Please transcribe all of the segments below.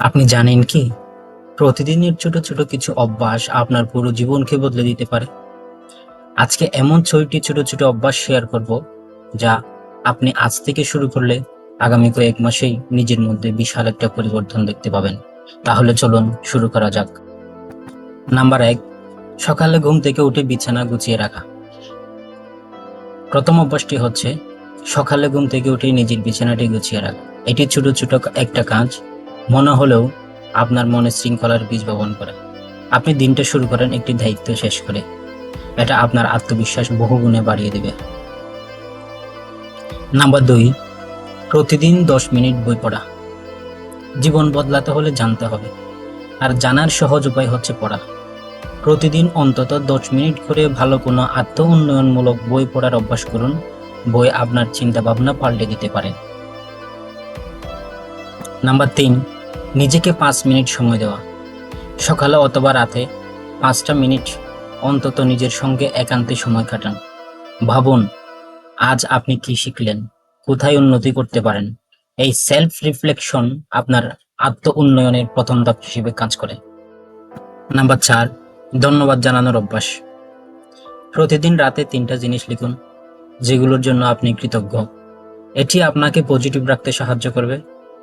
আপনি জানেন কি? প্রতিদিনের ছোট ছোট কিছু অভ্যাস আপনার পুরো জীবনকে বদলে দিতে পারে। আজকে এমন ছয়টি ছোট ছোট অভ্যাস শেয়ার করব, যা আপনি আজ থেকে শুরু করলে আগামী কয়েক মাসেই নিজের মধ্যে বিশাল একটা পরিবর্তন দেখতে পাবেন। তাহলে চলুন শুরু করা যাক। নাম্বার এক, সকালে ঘুম থেকে উঠে বিছানা গুছিয়ে রাখা। প্রথম অভ্যাসটি হচ্ছে সকালে ঘুম থেকে উঠে নিজের বিছানাটি গুছিয়ে রাখা। এটি ছোট ছোট একটা কাজ মনে হলেও আপনার মনে শৃঙ্খলার বীজ বপন করে। আপনি দিনটা শুরু করেন একটি দায়িত্ব শেষ করে। এটা আপনার আত্মবিশ্বাস বহুগুণে বাড়িয়ে দেবে। নাম্বার দুই, প্রতিদিন দশ মিনিট বই পড়া। জীবন বদলাতে হলে জানতে হবে। আর জানার সহজ উপায় হচ্ছে পড়া। প্রতিদিন অন্তত দশ মিনিট করে ভালো কোনো আত্ম উন্নয়নমূলক বই পড়ার অভ্যাস করুন। বই আপনার চিন্তা ভাবনা পাল্টে দিতে পারে। নাম্বার তিন নিজেকে পাঁচ মিনিট সময় দেওয়া। সকালে অথবা রাতে পাঁচটা মিনিট অন্তত নিজের সঙ্গে একান্তে সময় কাটান। ভাবুন, আজ আপনি কি শিখলেন? কোথায় উন্নতি করতে পারেন? এই সেলফ রিফ্লেকশন আপনার আত্ম উন্নয়নের প্রথম ধাপ হিসেবে কাজ করে। নাম্বার চার, ধন্যবাদ জানানোর অভ্যাস। প্রতিদিন রাতে তিনটা জিনিস লিখুন, যেগুলোর জন্য আপনি কৃতজ্ঞ। এটি আপনাকে পজিটিভ রাখতে সাহায্য করবে।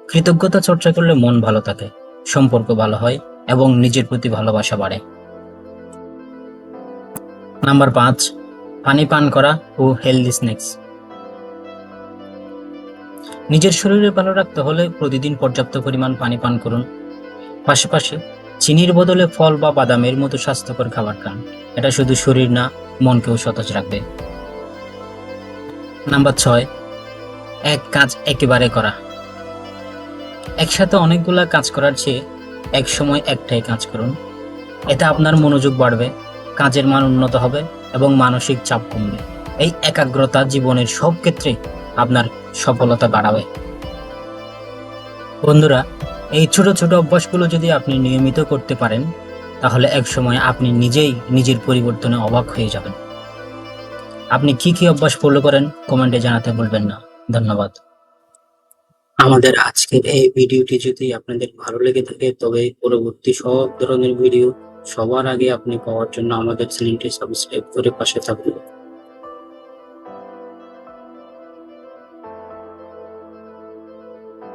কৃতজ্ঞতা চর্চা করলে মন ভালো থাকে, সম্পর্ক ভালো হয় এবং নিজের প্রতি ভালোবাসা বাড়ে। নাম্বার পাঁচ, পানি পান করা ও হেলদি স্ন্যাক্স। নিজের শরীরে ভালো রাখতে হলে প্রতিদিন পর্যাপ্ত পরিমাণ পানি পান করুন। পাশাপাশি চিনির বদলে ফল বা বাদামের মতো স্বাস্থ্যকর খাবার খান। এটা শুধু শরীর না, মনকেও সতেজ রাখবে। নাম্বার ছয়, এক কাজ একেবারে করা। একসাথে অনেকগুলা কাজ করার চেয়ে এক সময় একটাই কাজ করুন। এতে আপনার মনোযোগ বাড়বে, কাজের মান উন্নত হবে এবং মানসিক চাপ কমবে। এই একাগ্রতা জীবনের সব ক্ষেত্রে আপনার সফলতা বাড়াবে। বন্ধুরা, এই ছোট ছোট অভ্যাসগুলো যদি আপনি নিয়মিত করতে পারেন, তাহলে এক সময় আপনি নিজেই নিজের পরিবর্তনে অবাক হয়ে যাবেন। আপনি কি কি অভ্যাস ফলো করেন, কমেন্টে জানাতে ভুলবেন না। ধন্যবাদ। আমাদের আজকের এই ভিডিওটি যদি আপনাদের ভালো লেগে থাকে, তবে পরবর্তী সব ধরনের ভিডিও সবার আগে আপনি পাওয়ার জন্য আমাদের চ্যানেলটি সাবস্ক্রাইব করে পাশে থাকুন।